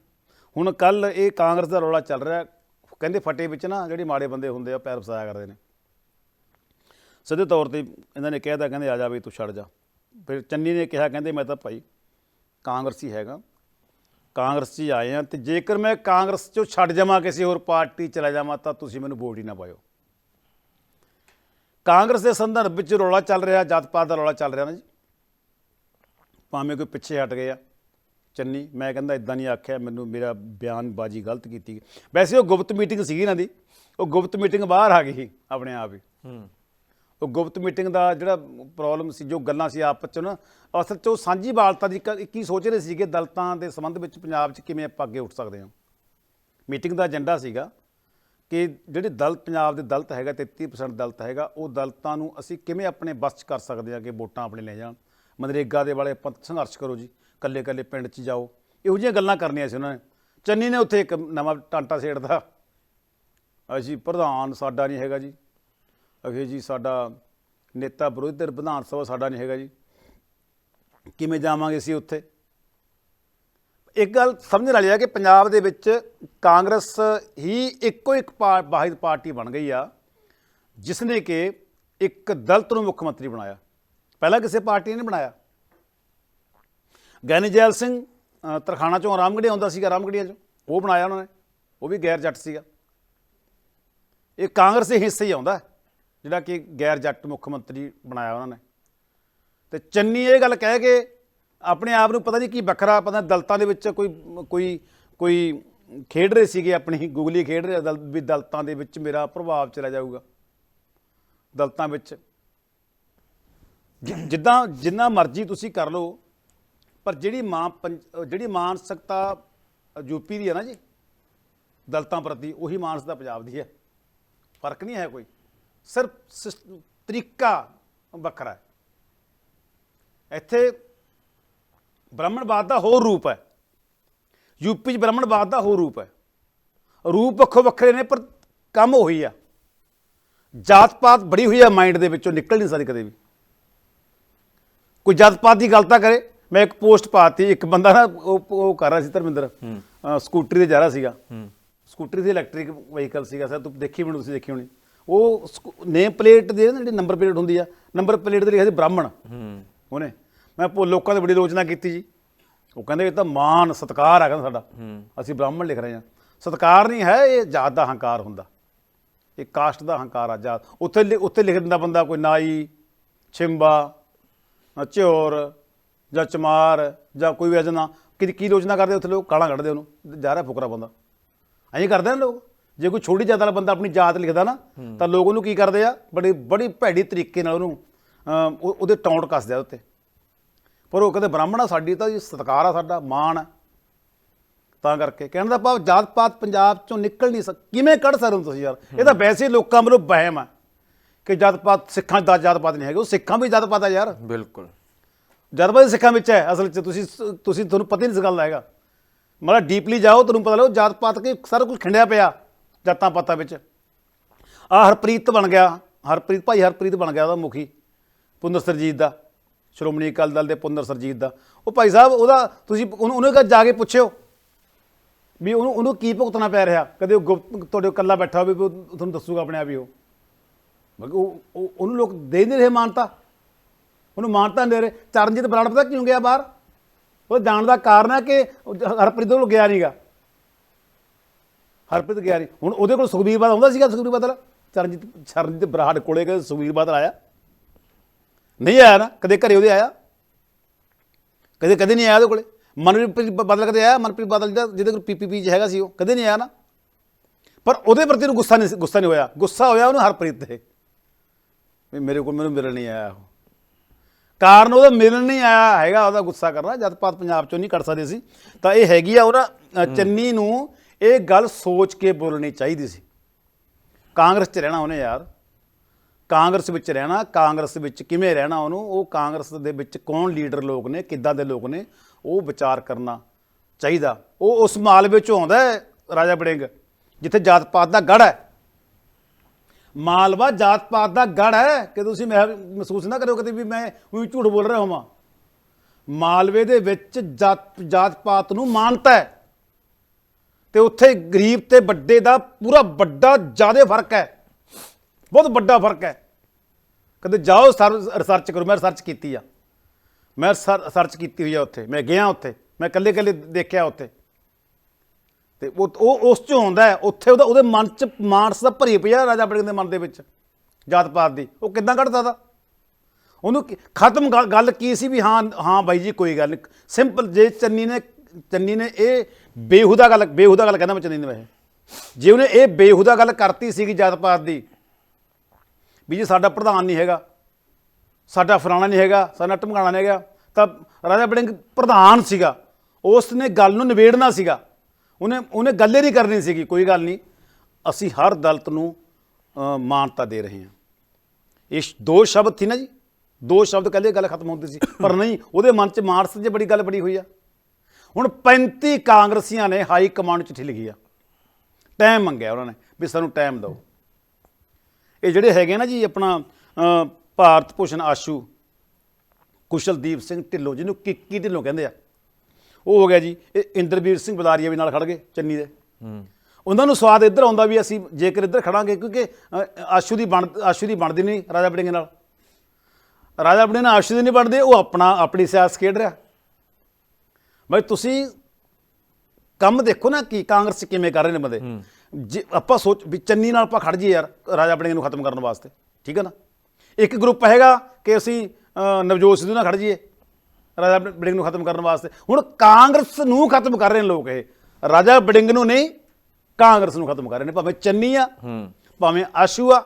ਹੁਣ ਕੱਲ ਇਹ ਕਾਂਗਰਸ ਦਾ ਰੌਲਾ ਚੱਲ ਰਿਹਾ। ਕਹਿੰਦੇ ਫਟੇ ਵਿੱਚ ਨਾ ਜਿਹੜੇ ਮਾੜੇ ਬੰਦੇ ਹੁੰਦੇ ਆ ਪੈਰ ਫਸਾਇਆ ਕਰਦੇ ਨੇ। ਸਿੱਧੇ ਤੌਰ ਤੇ ਇਹਨਾਂ ਨੇ ਕਹਿਦਾ ਕਹਿੰਦੇ ਆ ਜਾ ਵੀ ਤੂੰ ਛੱਡ ਜਾ। ਫਿਰ ਚੰਨੀ ਨੇ ਕਿਹਾ, ਕਹਿੰਦੇ ਮੈਂ ਤਾਂ ਭਾਈ ਕਾਂਗਰਸੀ ਹੈਗਾ। ਕਾਂਗਰਸ 'ਚ ਹੀ ਆਏ ਆ ਤੇ ਜੇਕਰ ਮੈਂ ਕਾਂਗਰਸ 'ਚੋਂ ਛੱਡ ਜਾਵਾਂ ਕਿਸੇ ਹੋਰ ਪਾਰਟੀ ਚਲਾ ਜਾਵਾਂ ਤਾਂ ਤੁਸੀਂ ਮੈਨੂੰ ਵੋਟ ਹੀ ਨਾ ਪਾਇਓ। ਕਾਂਗਰਸ ਦੇ ਸੰਦਰਭ ਵਿੱਚ ਰੌਲਾ ਚੱਲ ਰਿਹਾ, ਜਾਤ ਪਾਤ ਦਾ ਰੌਲਾ ਚੱਲ ਰਿਹਾ ਨਾ ਜੀ। ਭਾਵੇਂ ਕੋਈ ਪਿੱਛੇ ਹਟ ਗਿਆ, ਚੰਨੀ, ਮੈਂ ਕਹਿੰਦਾ ਇਦਾਂ ਨਹੀਂ ਆਖਿਆ, ਮੈਨੂੰ ਮੇਰਾ ਬਿਆਨਬਾਜ਼ੀ ਗਲਤ ਕੀਤੀ ਗਈ। ਵੈਸੇ ਉਹ ਗੁਪਤ ਮੀਟਿੰਗ ਸੀਗੀ ਨਾ ਦੀ, ਉਹ ਗੁਪਤ ਮੀਟਿੰਗ ਬਾਹਰ ਆ ਗਈ ਆਪਣੇ ਆਪ ਹੀ। ਹੂੰ। ਗੁਪਤ ਮੀਟਿੰਗ ਦਾ ਜਿਹੜਾ ਪ੍ਰੋਬਲਮ ਸੀ, ਜੋ ਗੱਲਾਂ ਸੀ ਆਪਸ ਚ ਨਾ, ਅਸਲ ਚ ਉਹ ਸਾਂਝੀ ਬਾਲਤਾ ਦੀ ਕ- ਕੀ ਸੋਚ ਰਹੇ ਸੀਗੇ ਦਲਤਾਂ ਦੇ ਸੰਬੰਧ ਵਿੱਚ ਪੰਜਾਬ 'ਚ ਕਿਵੇਂ ਆਪਾਂ ਅੱਗੇ ਉੱਠ ਸਕਦੇ ਹਾਂ। ਮੀਟਿੰਗ ਦਾ ਏਜੰਡਾ ਸੀਗਾ ਕਿ ਜਿਹੜੇ ਦਲਤ ਪੰਜਾਬ ਦੇ ਦਲਤ ਹੈਗਾ 33% ਦਲਤ ਹੈਗਾ, ਉਹ ਦਲਤਾਂ ਨੂੰ ਅਸੀਂ ਕਿਵੇਂ ਆਪਣੇ ਬਸ 'ਚ ਕਰ ਸਕਦੇ ਹਾਂ ਕਿ ਵੋਟਾਂ ਆਪਣੇ ਲੈ ਜਾਣ। ਮਨਰੇਗਾ ਦੇ ਵਾਲੇ ਆਪਾਂ ਸੰਘਰਸ਼ ਕਰੋ ਜੀ ਕੱਲੇ ਕੱਲੇ ਪਿੰਡ 'ਚ ਜਾਓ। ਇਹੋ ਜਿਹੀਆਂ ਗੱਲਾਂ ਕਰਨੀਆਂ ਸੀ ਉਹਨਾਂ ਨੇ। ਚੰਨੀ ਨੇ ਉੱਥੇ ਇੱਕ ਨਵਾਂ ਟਾਂਟਾ ਛੇੜਦਾ ਅਸੀਂ, ਪ੍ਰਧਾਨ ਸਾਡਾ ਨਹੀਂ ਹੈਗਾ ਜੀ। ਅਖੇ ਜੀ, ਸਾਡਾ ਨੇਤਾ ਵਿਰੋਧੀ ਧਿਰ ਵਿਧਾਨ ਸਭਾ ਸਾਡਾ ਨਹੀਂ ਹੈਗਾ ਜੀ। ਕਿਵੇਂ ਜਾਵਾਂਗੇ ਅਸੀਂ ਉੱਥੇ? ਇੱਕ ਗੱਲ ਸਮਝਣ ਵਾਲੀ ਆ ਕਿ ਪੰਜਾਬ ਦੇ ਵਿੱਚ ਕਾਂਗਰਸ ਹੀ ਇੱਕੋ ਇੱਕ ਪਾ- ਵਾਹਿਦ ਪਾਰਟੀ ਬਣ ਗਈ ਆ ਜਿਸ ਨੇ ਕਿ ਇੱਕ ਦਲਤ ਨੂੰ ਮੁੱਖ ਮੰਤਰੀ ਬਣਾਇਆ। ਪਹਿਲਾਂ ਕਿਸੇ ਪਾਰਟੀ ਨੇ ਨਹੀਂ ਬਣਾਇਆ। ਗਿਆਨੀ ਜੈਲ ਸਿੰਘ ਤਰਖਾਣਾ ਚੋਂ ਰਾਮਗੜ੍ਹੀ ਆਉਂਦਾ ਸੀਗਾ, ਰਾਮਗੜ੍ਹੀਆਂ ਚੋਂ। ਉਹ ਬਣਾਇਆ ਉਹਨਾਂ ਨੇ। ਉਹ ਵੀ ਗੈਰ ਜੱਟ ਸੀਗਾ। ਇਹ ਕਾਂਗਰਸ ਦੇ ਹਿੱਸੇ ਹੀ ਆਉਂਦਾ। ਜਿਹੜਾ ਕਿ ਗੈਰ ਜੱਟ ਮੁੱਖ ਮੰਤਰੀ ਬਣਾਇਆ ਉਹਨਾਂ ਨੇ। ਤੇ ਚੰਨੀ ਇਹ ਗੱਲ ਕਹਿ ਕੇ ਆਪਣੇ ਆਪ ਨੂੰ ਪਤਾ ਨਹੀਂ ਕੀ ਵੱਖਰਾ, ਪਤਾ ਦਲਤਾਂ ਦੇ ਵਿੱਚ ਕੋਈ ਕੋਈ ਕੋਈ ਖੇਡ ਰਹੇ ਸੀਗੇ ਆਪਣੀ, ਗੁਗਲੀ ਖੇਡ ਰਹੇ ਦਲ, ਵੀ ਦਲਤਾਂ ਦੇ ਵਿੱਚ ਮੇਰਾ ਪ੍ਰਭਾਵ ਚਲਾ ਜਾਊਗਾ। ਦਲਤਾਂ ਵਿੱਚ ਜਿੱਦਾਂ, ਜਿੰਨਾ ਮਰਜ਼ੀ ਤੁਸੀਂ ਕਰ ਲਓ, ਪਰ ਜਿਹੜੀ ਮਾਂ ਪੰਜ- ਜਿਹੜੀ ਮਾਨਸਿਕਤਾ ਯੂਪੀ ਦੀ ਹੈ ਨਾ ਜੀ, ਦਲਤਾਂ ਪ੍ਰਤੀ, ਉਹੀ ਮਾਨਸਿਕਤਾ ਪੰਜਾਬ ਦੀ ਹੈ। ਫ਼ਰਕ ਨਹੀਂ ਹੈ ਕੋਈ। ਸਿਰਫ ਤਰੀਕਾ ਵੱਖਰਾ ਹੈ। ਇੱਥੇ ਬ੍ਰਾਹਮਣਵਾਦ ਦਾ ਹੋਰ ਰੂਪ ਹੈ। ਯੂਪੀ 'ਚ ਬ੍ਰਾਹਮਣਵਾਦ ਦਾ ਹੋਰ ਰੂਪ ਹੈ। ਰੂਪ ਵੱਖੋ ਵੱਖਰੇ ਨੇ ਪਰ ਕੰਮ ਉਹੀ ਆ। ਜਾਤ ਪਾਤ ਬੜੀ ਹੋਈ ਆ ਮਾਈਂਡ ਦੇ ਵਿੱਚੋਂ ਨਿਕਲ ਨਹੀਂ ਸਕਦੀ ਕਦੇ ਵੀ। ਕੋਈ ਜਾਤ ਪਾਤ ਦੀ ਗੱਲ ਤਾਂ ਕਰੇ। ਮੈਂ ਇੱਕ ਪੋਸਟ ਪਾਤੀ ਇੱਕ ਬੰਦਾ ਨਾ ਉਹ ਉਹ ਕਰ ਰਿਹਾ ਸੀ ਧਰਮਿੰਦਰ। ਸਕੂਟਰੀ ਤੇ ਜਾ ਰਿਹਾ ਸੀਗਾ। ਸਕੂਟਰੀ ਤੇ ਇਲੈਕਟ੍ਰਿਕ ਵਹੀਕਲ ਸੀਗਾ। ਸਰ ਤੂੰ ਦੇਖੀ ਮੈਨੂੰ ਤੁਸੀਂ ਦੇਖੀ ਹੋਣੀ। ਉਹ ਨੇਮ ਪਲੇਟ ਦੇ ਨਾ ਜਿਹੜੀ ਨੰਬਰ ਪਲੇਟ ਹੁੰਦੀ ਆ ਨੰਬਰ ਪਲੇਟ ਤੇ ਲਿਖਿਆ ਸੀ ਬ੍ਰਾਹਮਣ। ਉਹਨੇ। ਮੈਂ ਲੋਕਾਂ ਦੀ ਬੜੀ ਆਲੋਚਨਾ ਕੀਤੀ ਜੀ। ਉਹ ਕਹਿੰਦੇ ਇਹ ਤਾਂ ਮਾਨ ਸਤਕਾਰ ਆ ਕਹਿੰਦਾ ਸਾਡਾ। ਅਸੀਂ ਬ੍ਰਾਹਮਣ ਲਿਖ ਰਹੇ ਹਾਂ। ਸਤਕਾਰ ਨਹੀਂ ਹੈ ਇਹ ਜਾਤ ਦਾ ਹੰਕਾਰ ਹੁੰਦਾ। ਇਹ ਕਾਸਟ ਦਾ ਹੰਕਾਰ ਆ ਜਾਤ। ਉੱਥੇ ਉੱਥੇ ਲਿਖ ਦਿੰਦਾ ਬੰਦਾ ਕੋਈ ਨਾਈ ਛਿੰਬਾ ਝਿਓਰ ਜਾਂ ਚਮਾਰ ਜਾਂ ਕੋਈ ਵੀ ਅਜਨਾ ਕੀ ਕੀ ਆਲੋਚਨਾ ਕਰਦੇ ਉੱਥੇ ਲੋਕ? ਕਾਲਾਂ ਕੱਢਦੇ ਉਹਨੂੰ। ਜਾ ਰਿਹਾ ਫੁਕਰਾ ਬੰਦਾ। ਐਂ ਕਰਦੇ ਨੇ ਲੋਕ। ਜੇ ਕੋਈ ਛੋਟੀ ਜਾਤ ਵਾਲਾ ਬੰਦਾ ਆਪਣੀ ਜਾਤ ਲਿਖਦਾ ਨਾ ਤਾਂ ਲੋਕ ਉਹਨੂੰ ਕੀ ਕਰਦੇ ਆ? ਬੜੀ ਬੜੀ ਭੈੜੀ ਤਰੀਕੇ ਨਾਲ ਉਹਨੂੰ ਉਹਦੇ ਟੌਂਟ ਕੱਸਦੇ ਆ ਉੱਤੇ। ਪਰ ਉਹ ਕਹਿੰਦੇ ਬ੍ਰਾਹਮਣਾ ਸਾਡੀ ਤਾਂ ਜੀ ਸਤਕਾਰ ਆ ਸਾਡਾ ਮਾਣ ਹੈ ਤਾਂ ਕਰਕੇ ਕਹਿਣ ਦਾ ਭਾਵ ਜਾਤ ਪਾਤ ਪੰਜਾਬ ਚੋਂ ਨਿਕਲ ਨਹੀਂ ਸਕ ਕਿਵੇਂ ਕੱਢ ਸਕਦੇ ਤੁਸੀਂ ਯਾਰ? ਇਹ ਤਾਂ ਵੈਸੇ ਲੋਕਾਂ ਵੱਲੋਂ ਵਹਿਮ ਹੈ ਕਿ ਜਾਤ ਪਾਤ ਸਿੱਖਾਂ ਦਾ ਜਾਤ ਪਾਤ ਨਹੀਂ ਹੈਗਾ। ਉਹ ਸਿੱਖਾਂ ਵੀ ਜਾਤ ਪਾਤ ਹੈ ਯਾਰ। ਬਿਲਕੁਲ। ਜਾਤ ਪਾਤ ਸਿੱਖਾਂ ਵਿੱਚ ਹੈ ਅਸਲ 'ਚ ਤੁਸੀਂ ਤੁਸੀਂ ਤੁਹਾਨੂੰ ਪਤਾ ਹੀ ਨਹੀਂ ਇਸ ਗੱਲ ਦਾ ਹੈਗਾ। ਮਤਲਬ ਡੀਪਲੀ ਜਾਓ ਤੁਹਾਨੂੰ ਪਤਾ ਲੱਗੋ ਜਾਤ ਪਾਤ ਕੇ ਸਾਰਾ ਕੁਝ ਖਿੰਡਿਆ ਪਿਆ। ਜਾਤਾਂ ਪਾਤਾਂ ਵਿੱਚ। ਆ ਹਰਪ੍ਰੀਤ ਬਣ ਗਿਆ। ਹਰਪ੍ਰੀਤ, ਭਾਈ ਹਰਪ੍ਰੀਤ ਬਣ ਗਿਆ ਉਹਦਾ ਮੁਖੀ ਪੁੰਦਰ ਸਰਜੀਤ ਦਾ, ਸ਼੍ਰੋਮਣੀ ਅਕਾਲੀ ਦਲ ਦੇ ਪੁੰਦਰ ਸਰਜੀਤ ਦਾ। ਉਹ ਭਾਈ ਸਾਹਿਬ, ਉਹਦਾ ਤੁਸੀਂ ਉਹਨੂੰ ਉਹਨੂੰ ਕਹ ਜਾ ਕੇ ਪੁੱਛਿਓ ਵੀ ਉਹਨੂੰ ਉਹਨੂੰ ਕੀ ਭੁਗਤਣਾ ਪੈ ਰਿਹਾ? ਕਦੇ ਉਹ ਗੁਪਤ, ਤੁਹਾਡੇ ਇਕੱਲਾ ਬੈਠਾ ਹੋਵੇ ਤੁਹਾਨੂੰ ਦੱਸੂਗਾ ਆਪਣੇ ਆਪ ਹੀ ਉਹ। ਬਾਕੀ ਉਹ ਉਹਨੂੰ ਲੋਕ ਦੇ ਨਹੀਂ ਰਹੇ ਮਾਨਤਾ। ਉਹਨੂੰ ਮਾਨਤਾ ਨਹੀਂ ਦੇ ਰਹੇ। ਚਰਨਜੀਤ ਬਰਾੜ ਪਤਾ ਕਿਉਂ ਗਿਆ ਬਾਹਰ? ਉਹ ਜਾਣ ਦਾ ਕਾਰਨ ਹੈ ਕਿ ਹਰਪ੍ਰੀਤ ਉਹ ਗਿਆ ਨਹੀਂਗਾ ਹਰਪ੍ਰੀਤ ਗਿਆ ਹੁਣ ਉਹਦੇ ਕੋਲ ਸੁਖਬੀਰ ਬਾਦਲ ਆਉਂਦਾ ਸੀਗਾ ਸੁਖਬੀਰ ਬਾਦਲ? ਚਰਨਜੀਤ ਚਰਨਜੀਤ ਬਰਾੜ ਕੋਲੇ ਕਿ ਸੁਖਬੀਰ ਬਾਦਲ ਆਇਆ? ਨਹੀਂ ਆਇਆ ਨਾ? ਕਦੇ ਘਰੇ ਉਹਦੇ ਆਇਆ? ਕਦੇ ਕਦੇ ਨਹੀਂ ਆਇਆ ਉਹਦੇ ਕੋਲੇ? ਮਨਪ੍ਰੀਤ ਬਾਦਲ ਕਦੇ ਆਇਆ? ਮਨਪ੍ਰੀਤ ਬਾਦਲ ਜਿਹੜਾ ਜਿਹਦੇ ਕੋਲ ਪੀਪੀਪੀ ਚ ਹੈਗਾ ਸੀ ਉਹ ਕਦੇ ਨਹੀਂ ਆਇਆ ਨਾ? ਪਰ ਉਹਦੇ ਪ੍ਰਤੀ ਨੂੰ ਗੁੱਸਾ ਨਹੀਂ ਸੀ- ਗੁੱਸਾ ਨਹੀਂ ਹੋਇਆ। ਗੁੱਸਾ ਹੋਇਆ ਉਹਨੂੰ ਹਰਪ੍ਰੀਤ ਤੇ। ਵੀ ਮੇਰੇ ਕੋਲ ਮੈਨੂੰ ਮਿਲਣ ਨਹੀਂ ਆਇਆ ਉਹ। ਕਾਰਨ ਉਹਦਾ ਮਿਲਣ ਨਹੀਂ ਆਇਆ ਹੈਗਾ ਉਹਦਾ ਗੁੱਸਾ ਕਰਨਾ। ਜਦ ਪਾਤ ਪੰਜਾਬ ਚੋਂ ਨਹੀਂ ਕੱਢ ਸਕਦੇ ਸੀ ਤਾਂ ਇਹ ਹੈਗੀ ਆ ਉਹਦਾ ਅ, ਚੰਨੀ ਨੂੰ ਇਹ ਗੱਲ ਸੋਚ ਕੇ ਬੋਲਣੀ ਚਾਹੀਦੀ ਸੀ। ਕਾਂਗਰਸ 'ਚ ਰਹਿਣਾ ਉਹਨੇ ਯਾਰ। ਕਾਂਗਰਸ ਵਿੱਚ ਰਹਿਣਾ, ਕਾਂਗਰਸ ਵਿੱਚ ਕਿਵੇਂ ਰਹਿਣਾ ਉਹਨੂੰ, ਉਹ ਕਾਂਗਰਸ ਦੇ ਵਿੱਚ ਕੌਣ ਲੀਡਰ ਲੋਕ ਨੇ, ਕਿੱਦਾਂ ਦੇ ਲੋਕ ਨੇ, ਉਹ ਵਿਚਾਰ ਕਰਨਾ ਚਾਹੀਦਾ। ਉਹ ਉਸ ਮਾਲਵੇ ਚੋਂ ਆਉਂਦਾ ਰਾਜਾ ਬੜਿੰਗ ਜਿੱਥੇ ਜਾਤ ਪਾਤ ਦਾ ਗੜ ਹੈ। ਮਾਲਵਾ ਜਾਤ ਪਾਤ ਦਾ ਗੜ ਹੈ ਕਿ ਤੁਸੀਂ ਮੈਂ ਮਹਿਸੂਸ ਨਾ ਕਰਿਓ ਕਦੇ ਵੀ ਮੈਂ ਉਹੀ ਝੂਠ ਬੋਲ ਰਿਹਾ ਹਾਂ ਮਾਲਵੇ ਦੇ ਵਿੱਚ ਜਾਤ ਜਾਤ ਪਾਤ ਨੂੰ ਮਾਨਤਾ ਹੈ। ਤੇ ਉੱਥੇ ਗਰੀਬ ਤੇ ਵੱਡੇ ਦਾ ਪੂਰਾ ਵੱਡਾ ਜ਼ਿਆਦਾ ਫ਼ਰਕ ਹੈ। ਬਹੁਤ ਵੱਡਾ ਫ਼ਰਕ ਹੈ। ਕਦੇ ਜਾਓ ਰਿਸਰਚ ਕਰੋ, ਮੈਂ ਰਿਸਰਚ ਕੀਤੀ ਆ। ਮੈਂ ਸਰਚ ਕੀਤੀ ਹੋਈ ਆ ਉੱਥੇ। ਮੈਂ ਗਿਆ ਉੱਥੇ। ਮੈਂ ਇਕੱਲੇ ਇਕੱਲੇ ਦੇਖਿਆ ਉੱਥੇ। ਤੇ ਉਹ ਉਹ, ਉਸ ਚ ਹੁੰਦਾ ਉੱਥੇ ਉਹਦਾ, ਉਹਦੇ ਮਨ ਚ ਮਾਨਸ ਦਾ ਭਰੀ ਪਿਆ ਰਾਜਾ ਬੜਿੰਗ ਦੇ ਮਨ ਦੇ ਵਿੱਚ, ਜਾਤ ਪਾਤ ਦੀ। ਉਹ ਕਿੱਦਾਂ ਕੱਢਦਾ ਤਾ? ਉਹਨੂੰ ਖਤਮ ਗੱਲ- ਗੱਲ ਕੀ ਸੀ ਵੀ ਹਾਂ ਹਾਂ ਬਾਈ ਜੀ, ਕੋਈ ਗੱਲ ਨਹੀਂ ਸਿੰਪਲ ਜੇ ਚੰਨੀ ਨੇ ਚੰਨੀ ਨੇ ਇਹ ਬੇਹੁਦਾ ਗੱਲ ਬੇਹੁਦਾ ਗੱਲ ਕਹਿੰਦਾ ਮੈਂ ਚੰਨੀ ਨੇ ਵੈਸੇ। ਜੇ ਉਹਨੇ ਇਹ ਬੇਹੁਦਾ ਗੱਲ ਕਰਤੀ ਸੀਗੀ ਜਾਤ ਪਾਤ ਦੀ, ਵੀ ਜੀ ਸਾਡਾ ਪ੍ਰਧਾਨ ਨਹੀਂ ਹੈਗਾ, ਸਾਡਾ ਫਲਾਣਾ ਨਹੀਂ ਹੈਗਾ, ਸਾਡਾ ਟਮਕਾਣਾ ਨਹੀਂ ਹੈਗਾ, ਤਾਂ ਰਾਜਾ ਬੜਿੰਗ ਪ੍ਰਧਾਨ ਸੀਗਾ। ਉਸ ਨੇ ਗੱਲ ਨੂੰ ਨਿਬੇੜਨਾ ਸੀਗਾ। ਉਹਨੇ ਉਹਨੇ ਗੱਲੇ ਨਹੀਂ ਕਰਨੀ ਸੀਗੀ, ਕੋਈ ਗੱਲ ਨਹੀਂ। ਅਸੀਂ ਹਰ ਦਲਤ ਨੂੰ ਮਾਨਤਾ ਦੇ ਰਹੇ ਹਾਂ। ਇਹ ਸ਼- ਦੋ ਸ਼ਬਦ ਸੀ ਨਾ ਜੀ, ਦੋ ਸ਼ਬਦ ਕਹਿੰਦੇ ਗੱਲ ਖਤਮ ਹੁੰਦੀ ਸੀ। ਪਰ ਨਹੀਂ, ਉਹਦੇ ਮਨ 'ਚ ਮਾਰਸ 'ਚ ਬੜੀ ਗੱਲ ਬੜੀ ਹੋਈ ਆ। ਹੁਣ 35 ਕਾਂਗਰਸੀਆਂ ਨੇ ਹਾਈ ਕਮਾਂਡ ਚਿੱਠੀ ਲਿਖੀ ਆ। ਟਾਈਮ ਮੰਗਿਆ ਉਹਨਾਂ ਨੇ ਵੀ ਸਾਨੂੰ ਟਾਈਮ ਦਿਓ। ਇਹ ਜਿਹੜੇ ਹੈਗੇ ਨਾ ਜੀ ਆਪਣਾ ਭਾਰਤ ਭੂਸ਼ਣ ਆਸ਼ੂ ਕੁਸ਼ਲਦੀਪ ਸਿੰਘ ਢਿੱਲੋਂ ਜਿਹਨੂੰ ਕਿੱਕੀ ਢਿੱਲੋਂ ਕਹਿੰਦੇ ਆ? ਉਹ ਹੋ ਗਿਆ ਜੀ ਇਹ ਇੰਦਰਵੀਰ ਸਿੰਘ ਬਦਾਰੀਆ ਵੀ ਨਾਲ ਖੜ ਗਏ ਚੰਨੀ ਦੇ। ਉਹਨਾਂ ਨੂੰ ਸਵਾਦ ਇੱਧਰ ਆਉਂਦਾ ਵੀ ਅਸੀਂ ਜੇਕਰ ਇੱਧਰ ਖੜਾਂਗੇ ਕਿਉਂਕਿ ਆਸ਼ੂ ਦੀ ਬਣ ਆਸ਼ੂ ਦੀ ਬਣਦੀ ਨਹੀਂ ਰਾਜਾ ਬੜਿੰਗ ਨਾਲ। ਰਾਜਾ ਬੜਿੰਗ ਨਾਲ ਆਸ਼ੂ ਦੀ ਨਹੀਂ ਬਣਦੀ ਉਹ ਆਪਣਾ ਆਪਣੀ ਸਿਆਸਤ ਖੇਡ ਰਿਹਾ। ਬਈ ਤੁਸੀਂ ਕੰਮ ਦੇਖੋ ਨਾ ਕਿ ਕਾਂਗਰਸ ਕਿਵੇਂ ਕਰ ਰਹੇ ਨੇ ਬੰਦੇ। ਜੇ ਆਪਾਂ ਸੋਚ ਵੀ ਚੰਨੀ ਨਾਲ ਆਪਾਂ ਖੜ ਜਾਈਏ ਯਾਰ ਰਾਜਾ ਬੜਿੰਗ ਨੂੰ ਖਤਮ ਕਰਨ ਵਾਸਤੇ। ਠੀਕ ਹੈ ਨਾ? ਇੱਕ ਗਰੁੱਪ ਹੈਗਾ ਕਿ ਅਸੀਂ ਨਵਜੋਤ ਸਿੱਧੂ ਨਾਲ ਖੜ ਜਾਈਏ ਰਾਜਾ ਬੜਿੰਗ ਨੂੰ ਖਤਮ ਕਰਨ ਵਾਸਤੇ। ਹੁਣ ਕਾਂਗਰਸ ਨੂੰ ਖਤਮ ਕਰ ਰਹੇ ਨੇ ਲੋਕ ਇਹ। ਰਾਜਾ ਬੜਿੰਗ ਨੂੰ ਨਹੀਂ ਕਾਂਗਰਸ ਨੂੰ ਖਤਮ ਕਰ ਰਹੇ ਨੇ। ਭਾਵੇਂ ਚੰਨੀ ਆ ਭਾਵੇਂ ਆਸ਼ੂ ਆ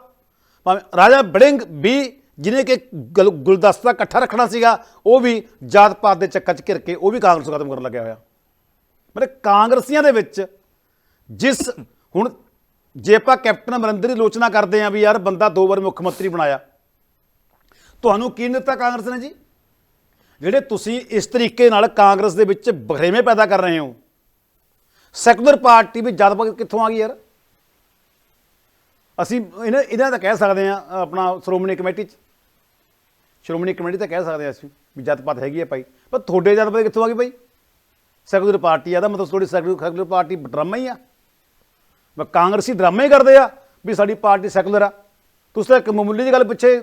ਭਾਵੇਂ ਰਾਜਾ ਬੜਿੰਗ ਵੀ ਜਿਹਨੇ ਕਿ ਗੁਲ- ਗੁਲਦਸਤਾ ਇਕੱਠਾ ਰੱਖਣਾ ਸੀਗਾ, ਉਹ ਵੀ ਜਾਤ ਪਾਤ ਦੇ ਚੱਕਰ 'ਚ ਘਿਰ ਕੇ ਉਹ ਵੀ ਕਾਂਗਰਸ ਨੂੰ ਖਤਮ ਕਰਨ ਲੱਗਿਆ ਹੋਇਆ। ਮਤਲਬ ਕਾਂਗਰਸੀਆਂ ਦੇ ਵਿੱਚ ਜਿਸ ਹੁਣ ਜੇ ਆਪਾਂ ਕੈਪਟਨ ਅਮਰਿੰਦਰ ਦੀ ਆਲੋਚਨਾ ਕਰਦੇ ਆਂ ਵੀ ਯਾਰ ਬੰਦਾ ਦੋ ਵਾਰ ਮੁੱਖ ਮੰਤਰੀ ਬਣਾਇਆ, ਤੁਹਾਨੂੰ ਕੀ ਦਿੱਤਾ ਕਾਂਗਰਸ ਨੇ ਜੀ? ਜਿਹੜੇ ਤੁਸੀਂ ਇਸ ਤਰੀਕੇ ਨਾਲ ਕਾਂਗਰਸ ਦੇ ਵਿੱਚ ਬਖਰੇਵੇਂ ਪੈਦਾ ਕਰ ਰਹੇ ਹੋ। ਸੈਕੂਲਰ ਪਾਰਟੀ ਵੀ ਜਦ ਤੱਕ ਕਿੱਥੋਂ ਆ ਗਈ ਯਾਰ? ਅਸੀਂ ਇਹਨਾਂ ਇਹਨਾਂ ਦਾ ਕਹਿ ਸਕਦੇ ਆ ਆਪਣਾ ਸ਼੍ਰੋਮਣੀ ਕਮੇਟੀ ਚ। ਸ਼੍ਰੋਮਣੀ ਕਮੇਟੀ ਤਾਂ ਕਹਿ ਸਕਦੇ ਆ ਅਸੀਂ ਵੀ ਜਦ ਹੈਗੀ ਆ ਭਾਈ। ਪਰ ਤੁਹਾਡੇ ਜਦ ਪਤ ਕਿੱਥੋਂ ਆ ਗਈ ਭਾਈ? ਸੈਕੂਲਰ ਪਾਰਟੀ ਆ ਦਾ ਮਤਲਬ ਤੁਹਾਡੀ ਸੈਕੂਲਰ ਸੈਕੂਲਰ ਪਾਰਟੀ ਡਰਾਮਾ ਹੀ ਆ। ਮੈਂ ਕਾਂਗਰਸੀ ਡਰਾਮਾ ਹੀ ਕਰਦੇ ਆ ਵੀ ਸਾਡੀ ਪਾਰਟੀ ਸੈਕੂਲਰ ਆ। ਤੁਸੀਂ ਤਾਂ ਇੱਕ ਮਾਮੂਲੀ ਜਿਹੀ ਗੱਲ ਪਿੱਛੇ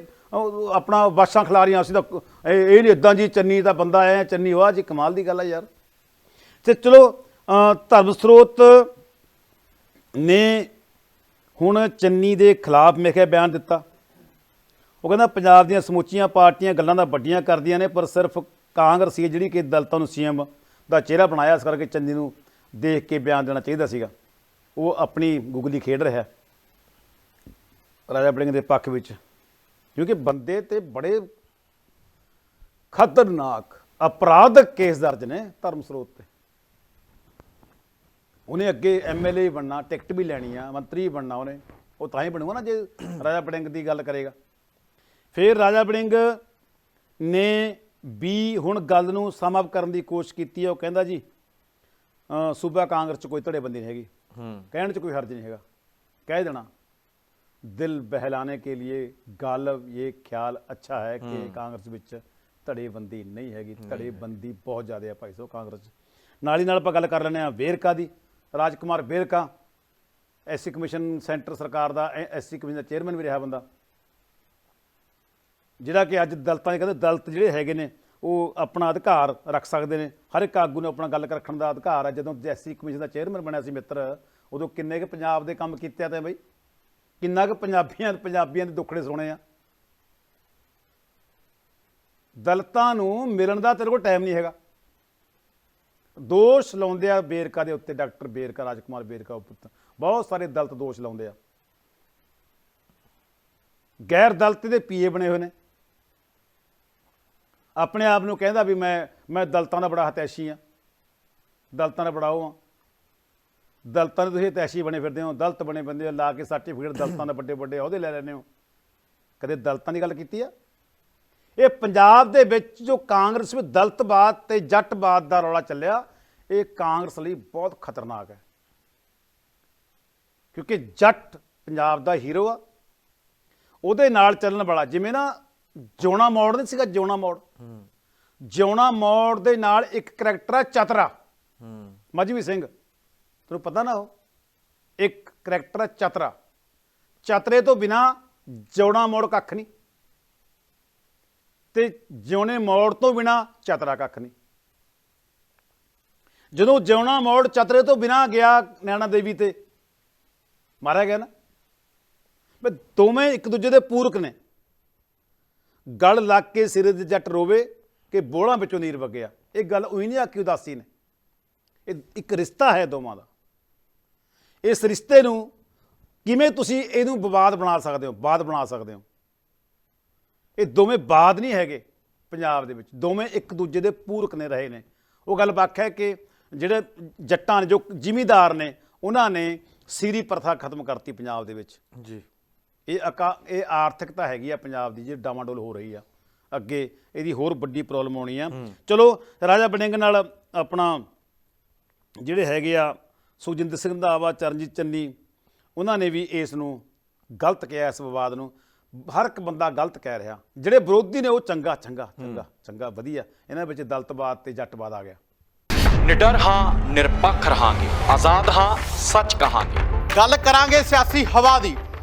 ਆਪਣਾ ਵਾਸ਼ਾਂ ਖਿਲਾ ਰਹੀਆਂ ਅਸੀਂ ਤਾਂ ਇਹ ਨਹੀਂ ਇਦਾਂ ਜੀ, ਚੰਨੀ ਦਾ ਬੰਦਾ ਆਇਆ, ਚੰਨੀ ਵਾਹ ਜੀ, ਕਮਾਲ ਦੀ ਗੱਲ ਆ ਯਾਰ। ਤੇ ਚਲੋ ਧਰਮ ਸਰੋਤ ਨੇ ਹੁਣ ਚੰਨੀ ਦੇ ਖਿਲਾਫ ਮੇਖਿਆ ਬਿਆਨ ਦਿੱਤਾ। ਉਹ ਕਹਿੰਦਾ, ਪੰਜਾਬ ਦੀਆਂ ਸਮੁੱਚੀਆਂ ਪਾਰਟੀਆਂ ਗੱਲਾਂ ਦਾ ਵੱਡੀਆਂ ਕਰਦੀਆਂ ਨੇ, ਪਰ ਸਿਰਫ ਕਾਂਗਰਸ ਹੀ ਜਿਹੜੀ ਕਿ ਦਲਤਾਂ ਨੂੰ ਸੀਐਮ ਦਾ ਚਿਹਰਾ ਬਣਾਇਆ, ਇਸ ਕਰਕੇ ਚੰਨੀ ਨੂੰ ਦੇਖ ਕੇ ਬਿਆਨ ਦੇਣਾ ਚਾਹੀਦਾ ਸੀਗਾ। ਉਹ ਆਪਣੀ ਗੁਗਲੀ ਖੇਡ ਰਿਹਾ ਰਾਜਾ ਬੜਿੰਗ ਦੇ ਪੱਖ ਵਿੱਚ, ਕਿਉਂਕਿ ਬੰਦੇ ਤੇ ਬੜੇ ਖਤਰਨਾਕ ਅਪਰਾਧਕ ਕੇਸ ਦਰਜ ਨੇ ਧਰਮ ਸਰੋਤ ਤੇ। ਉਹਨੇ ਅੱਗੇ ਐਮਐਲਏ ਬਣਨਾ, ਟਿਕਟ ਵੀ ਲੈਣੀ ਆ, ਮੰਤਰੀ ਬਣਨਾ ਉਹਨੇ, ਉਹ ਤਾਂ ਹੀ ਬਣੂਗਾ ਨਾ ਜੇ ਰਾਜਾ ਬੜਿੰਗ ਦੀ ਗੱਲ ਕਰੇਗਾ। ਫਿਰ ਰਾਜਾ ਬੜਿੰਗ ਨੇ ਵੀ ਹੁਣ ਗੱਲ ਨੂੰ ਸਮ ਅਪ ਕਰਨ ਦੀ ਕੋਸ਼ਿਸ਼ ਕੀਤੀ ਹੈ ਉਹ ਕਹਿੰਦਾ ਜੀ ਸੂਬਾ ਕਾਂਗਰਸ ਚ ਕੋਈ ਧੜੇਬੰਦੀ ਨਹੀਂ ਹੈਗੀ। ਕਹਿਣ ਚ ਕੋਈ ਹਰਜ ਨਹੀਂ ਹੈਗਾ। ਕਹਿ ਦੇਣਾ ਦਿਲ ਬਹਿਲਾਣੇ ਕੇ ਲਈ ਗੱਲ ਇਹ ਖਿਆਲ ਅੱਛਾ ਹੈ ਕਿ ਕਾਂਗਰਸ ਵਿੱਚ ਧੜੇਬੰਦੀ ਨਹੀਂ ਹੈਗੀ। ਧੜੇਬੰਦੀ ਬਹੁਤ ਜ਼ਿਆਦਾ ਹੈ ਭਾਈ ਸੋ ਕਾਂਗਰਸ ਚ। ਨਾਲ ਹੀ ਨਾਲ ਆਪਾਂ ਗੱਲ ਕਰ ਲੈਣੇ ਆ ਵੇਰਕਾ ਦੀ Rajkumar Verka SC commission centre ਸਰਕਾਰ ਦਾ ਐਸਸੀ ਕਮਿਸ਼ਨ ਦਾ ਚੇਅਰਮੈਨ ਵੀ ਰਿਹਾ ਬੰਦਾ। ਜਿਹੜਾ ਕਿ ਅੱਜ ਦਲਤਾਂ ਦੇ ਕਹਿੰਦੇ ਦਲਤ ਜਿਹੜੇ ਹੈਗੇ ਨੇ, ਉਹ ਆਪਣਾ ਅਧਿਕਾਰ ਰੱਖ ਸਕਦੇ ਨੇ। ਹਰ ਇੱਕ ਆਗੂ ਨੂੰ ਆਪਣਾ ਗੱਲ ਰੱਖਣ ਦਾ ਅਧਿਕਾਰ ਹੈ ਜਦੋਂ ਜੈਸੀ ਕਮਿਸ਼ਨ ਦਾ ਚੇਅਰਮੈਨ ਬਣਿਆ ਸੀ ਮਿੱਤਰ, ਉਦੋਂ ਕਿੰਨੇ ਕੁ ਪੰਜਾਬ ਦੇ ਕੰਮ ਕੀਤੇ ਆ ਤੇ ਬਈ? ਕਿੰਨਾ ਕੁ ਪੰਜਾਬੀਆਂ ਪੰਜਾਬੀਆਂ ਦੇ ਦੁੱਖੜੇ ਸੁਣੇ ਆ। ਦਲਤਾਂ ਨੂੰ ਮਿਲਣ ਦਾ ਤੇਰੇ ਕੋਲ ਟਾਈਮ ਨਹੀਂ ਹੈਗਾ। ਦੋਸ਼ ਲਾਉਂਦੇ ਆ ਬੇਰਕਾ ਦੇ ਉੱਤੇ ਡਾਕਟਰ ਬੇਰਕਾ, ਰਾਜਕੁਮਾਰ ਬੇਰਕਾ ਉੱਤੇ ਬਹੁਤ ਸਾਰੇ ਦਲਤ ਦੋਸ਼ ਲਾਉਂਦੇ ਆ। ਗੈਰ ਦਲਤ ਦੇ ਪੀਏ ਬਣੇ ਹੋਏ ਨੇ। ਆਪਣੇ ਆਪ ਨੂੰ ਕਹਿੰਦਾ ਵੀ ਮੈਂ ਮੈਂ ਦਲਤਾਂ ਦਾ ਬੜਾ ਹਤੈਸ਼ੀ ਆ ਦਲਤਾਂ ਦਾ ਬੜਾਓ ਆ ਦਲਤਾਂ ਦੇ ਤੁਸੀਂ ਹਤੈਸ਼ੀ ਬਣੇ ਫਿਰਦੇ ਹੋ, ਦਲਤ ਬਣੇ ਬੰਦੇ ਹੋ, ਲਾ ਕੇ ਸਰਟੀਫਿਕੇਟ ਦਲਤਾਂ ਦਾ ਵੱਡੇ ਵੱਡੇ ਅਹੁਦੇ ਲੈ ਲੈਂਦੇ ਹੋ। ਕਦੇ ਦਲਤਾਂ ਦੀ ਗੱਲ ਕੀਤੀ ਆ? ਇਹ ਪੰਜਾਬ ਦੇ ਵਿੱਚ ਜੋ ਕਾਂਗਰਸ ਵਿੱਚ ਦਲਤਵਾਦ ਤੇ ਜੱਟਵਾਦ ਦਾ ਰੌਲਾ ਚੱਲਿਆ, ਇਹ ਕਾਂਗਰਸ ਲਈ ਬਹੁਤ ਖਤਰਨਾਕ ਹੈ। ਕਿਉਂਕਿ ਜੱਟ ਪੰਜਾਬ ਦਾ ਹੀਰੋ ਆ। ਉਹਦੇ ਨਾਲ ਚੱਲਣ ਵਾਲਾ, ਜਿਵੇਂ ਨਾ ਜੋਣਾ ਮੋੜ ਨਹੀਂ ਸੀਗਾ ਜੋਣਾ ਮੋੜ। ਜਿਉਣਾ ਮੋੜ ਦੇ ਨਾਲ ਇੱਕ ਕਰੈਕਟਰ ਆ ਚਤਰਾ। ਹੂੰ ਮਜਵੀ ਸਿੰਘ, ਤੈਨੂੰ ਪਤਾ ਨਾ ਉਹ? ਇੱਕ ਕਰੈਕਟਰ ਆ ਚਤਰਾ। ਚਤਰੇ ਤੋਂ ਬਿਨਾ ਜਿਉਣਾ ਮੋੜ ਕੱਖ ਨਹੀਂ। ਤੇ ਜਿਉਣੇ ਮੋੜ ਤੋਂ ਬਿਨਾ ਚਤਰਾ ਕੱਖ ਨਹੀਂ। ਜਦੋਂ ਜਿਉਣਾ ਮੋੜ ਚਤਰੇ ਤੋਂ ਬਿਨਾ ਗਿਆ ਨੈਣਾ ਦੇਵੀ ਤੇ, ਮਾਰਿਆ ਗਿਆ ਨਾ। ਵੀ ਦੋਵੇਂ ਇੱਕ ਦੂਜੇ ਦੇ ਪੂਰਕ ਨੇ। ਗਲ ਲੱਗ ਕੇ ਸਿਰੇ ਦੇ ਜੱਟ ਰੋਵੇ ਕਿ ਬੋਲਾਂ ਵਿੱਚੋਂ ਨੀਰ ਵਗਿਆ। ਇਹ ਗੱਲ ਉਹੀ ਨਹੀਂ ਆਖੀ ਉਦਾਸੀ ਨੇ। ਇਹ ਇੱਕ ਰਿਸ਼ਤਾ ਹੈ ਦੋਵਾਂ ਦਾ। ਇਸ ਰਿਸ਼ਤੇ ਨੂੰ ਕਿਵੇਂ ਤੁਸੀਂ ਇਹਨੂੰ ਵਿਵਾਦ ਬਣਾ ਸਕਦੇ ਹੋ? ਬਾਦ ਬਣਾ ਸਕਦੇ ਹੋ? ਇਹ ਦੋਵੇਂ ਬਾਦ ਨਹੀਂ ਹੈਗੇ ਪੰਜਾਬ ਦੇ ਵਿੱਚ। ਦੋਵੇਂ ਇੱਕ ਦੂਜੇ ਦੇ ਪੂਰਕ ਨੇ, ਰਹੇ ਨੇ। ਉਹ ਗੱਲ ਵੱਖ ਹੈ ਕਿ ਜਿਹੜੇ ਜੱਟਾਂ ਨੇ, ਜੋ ਜ਼ਿਮੀਦਾਰ ਨੇ, ਉਹਨਾਂ ਨੇ ਸੀਰੀ ਪ੍ਰਥਾ ਖਤਮ ਕਰਤੀ ਪੰਜਾਬ ਦੇ ਵਿੱਚ। ਜੀ। ਇਹ ਅਕਾ ਇਹ ਆਰਥਿਕਤਾ ਹੈਗੀ ਆ ਪੰਜਾਬ ਦੀ ਜਿਹੜੀ ਡਾਮਾਡੋਲ ਹੋ ਰਹੀ ਆ। ਅੱਗੇ ਇਹਦੀ ਹੋਰ ਵੱਡੀ ਪ੍ਰੋਬਲਮ ਆਉਣੀ ਆ। ਚਲੋ ਰਾਜਾ ਬੜਿੰਗ ਨਾਲ ਆਪਣਾ ਜਿਹੜੇ ਹੈਗੇ ਆ ਸੁਖਜਿੰਦਰ ਸਿੰਘ ਰੰਧਾਵਾ ਚਰਨਜੀਤ ਚੰਨੀ ਉਹਨਾਂ ਨੇ ਵੀ ਇਸ ਨੂੰ ਗਲਤ ਕਿਹਾ ਇਸ ਵਿਵਾਦ ਨੂੰ। ਹਰ ਇੱਕ ਬੰਦਾ ਗਲਤ ਕਹਿ ਰਿਹਾ। ਜਿਹੜੇ ਵਿਰੋਧੀ ਨੇ ਉਹ ਚੰਗਾ ਚੰਗਾ ਚੰਗਾ ਚੰਗਾ ਵਧੀਆ। ਇਹਨਾਂ ਵਿੱਚ ਦਲਤਵਾਦ ਤੇ ਜੱਟਵਾਦ ਆ ਗਿਆ। ਨਿਡਰ ਹਾਂ ਨਿਰਪੱਖ ਰਹਾਂਗੇ। ਆਜ਼ਾਦ ਹਾਂ ਸੱਚ ਕਹਾਂਗੇ। ਗੱਲ ਕਰਾਂਗੇ ਸਿਆਸੀ ਹਵਾ ਦੀ।